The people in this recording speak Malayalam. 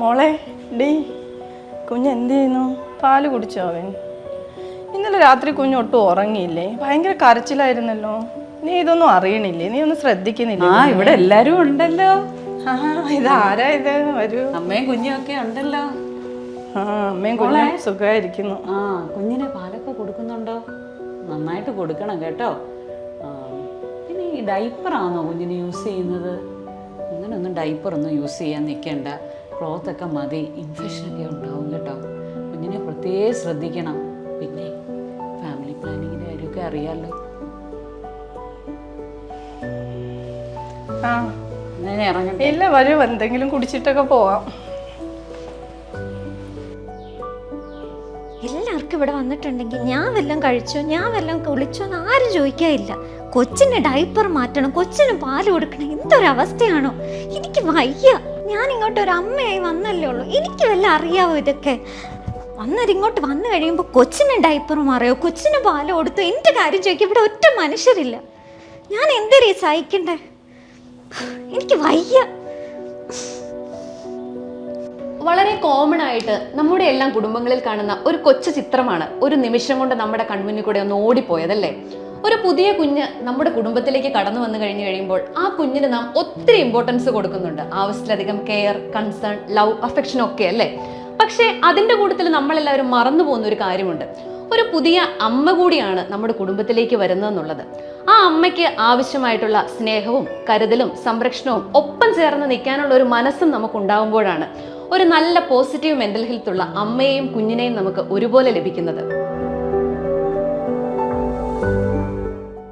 മോളെ ഡീ കുഞ്ഞ് എന്ത് ചെയ്യുന്നു? പാൽ കുടിച്ചോ അവൻ? ഇന്നലെ രാത്രി കുഞ്ഞ് ഒട്ടും ഉറങ്ങിയില്ലേ? ഭയങ്കര കരച്ചിലായിരുന്നല്ലോ. നീ ഇതൊന്നും അറിയണില്ലേ? നീ ഒന്നും ശ്രദ്ധിക്കുന്നില്ല? ആ ഇവിടെ എല്ലാരും ഉണ്ടല്ലോ. ആ ഇതാരാ ഇത്? വരൂ. അമ്മയും കുഞ്ഞും ഒക്കെ ഉണ്ടല്ലോ. ആ അമ്മയും കുഞ്ഞും സുഖമായിരിക്കുന്നു. ആ കുഞ്ഞിന് പാലൊക്കെ കൊടുക്കുന്നുണ്ടോ? നന്നായിട്ട് കൊടുക്കണം കേട്ടോ. പിന്നെ ഈ ഡൈപ്പറാണോ കുഞ്ഞിന് യൂസ് ചെയ്യുന്നത്? അങ്ങനെയൊന്നും ഡൈപ്പറൊന്നും യൂസ് ചെയ്യാൻ നിൽക്കേണ്ട. ക്ലോത്ത് ഒക്കെ മതി. ഇൻഫെക്ഷൻ ഒക്കെ ഉണ്ടാവും കേട്ടോ. കുഞ്ഞിനെ പ്രത്യേകം ശ്രദ്ധിക്കണം. പിന്നെ ഫാമിലി പ്ലാനിങ്ങിന്റെ കാര്യമൊക്കെ അറിയാമല്ലോ ആ. ഞാൻ ഇറങ്ങട്ടെ? ഇല്ല വരൂ. എന്തെങ്കിലും കുടിച്ചിട്ടൊക്കെ പോവാം. എല്ലാവർക്കും ഇവിടെ വന്നിട്ടുണ്ടെങ്കിൽ ഞാൻ വല്ലതും കഴിച്ചോ? ഞാൻ വല്ലതും കുളിച്ചോ എന്ന് ആരും ചോദിക്കാനില്ല കൊച്ചിന് ഡൈപ്പർ മാറ്റണം കൊച്ചിന് പാൽ കൊടുക്കണം. എന്തൊരവസ്ഥയാണോ? എനിക്ക് വയ്യ. ഞാൻ ഇങ്ങോട്ട് ഒരു അമ്മയായി വന്നല്ലേ ഉള്ളൂ. എനിക്ക് വല്ല അറിയാവോ ഇതൊക്കെ? വന്നത് ഇങ്ങോട്ട് വന്നു കഴിയുമ്പോൾ കൊച്ചിന് ഡൈപ്പർ മാറിയോ? കൊച്ചിന് പാലം കൊടുത്തു? എന്റെ കാര്യം ചോദിക്കും ഇവിടെ ഒറ്റ മനുഷ്യരില്ല. ഞാൻ എന്തൊരു സഹിക്കണ്ടേ? എനിക്ക് വയ്യ. വളരെ കോമൺ ആയിട്ട് നമ്മുടെ എല്ലാം കുടുംബങ്ങളിൽ കാണുന്ന ഒരു കൊച്ചു ചിത്രമാണ് ഒരു നിമിഷം കൊണ്ട് നമ്മുടെ കൺമുന്നിൽ കൂടെ ഒന്ന് ഓടിപ്പോയതല്ലേ? ഒരു പുതിയ കുഞ്ഞ് നമ്മുടെ കുടുംബത്തിലേക്ക് കടന്നു വന്നു കഴിഞ്ഞു കഴിയുമ്പോൾ ആ കുഞ്ഞിന് നാം ഒത്തിരി ഇമ്പോർട്ടൻസ് കൊടുക്കുന്നുണ്ട്. ആവശ്യത്തിലധികം കെയർ കൺസേൺ ലവ് അഫെക്ഷൻ ഒക്കെ അല്ലേ? പക്ഷേ അതിന്റെ കൂട്ടത്തിൽ നമ്മളെല്ലാവരും മറന്നു പോകുന്ന ഒരു കാര്യമുണ്ട്. ഒരു പുതിയ അമ്മ കൂടിയാണ് നമ്മുടെ കുടുംബത്തിലേക്ക് വരുന്നതെന്നുള്ളത്. ആ അമ്മയ്ക്ക് ആവശ്യമായിട്ടുള്ള സ്നേഹവും കരുതലും സംരക്ഷണവും ഒപ്പം ചേർന്ന് നിൽക്കാനുള്ള ഒരു മനസ്സും നമുക്ക് നമുക്കുണ്ടാകുമ്പോഴാണ് ഒരു നല്ല പോസിറ്റീവ് മെന്റൽ ഹെൽത്ത് ഉള്ള അമ്മയെയും കുഞ്ഞിനെയും നമുക്ക് ഒരുപോലെ ലഭിക്കുന്നത്.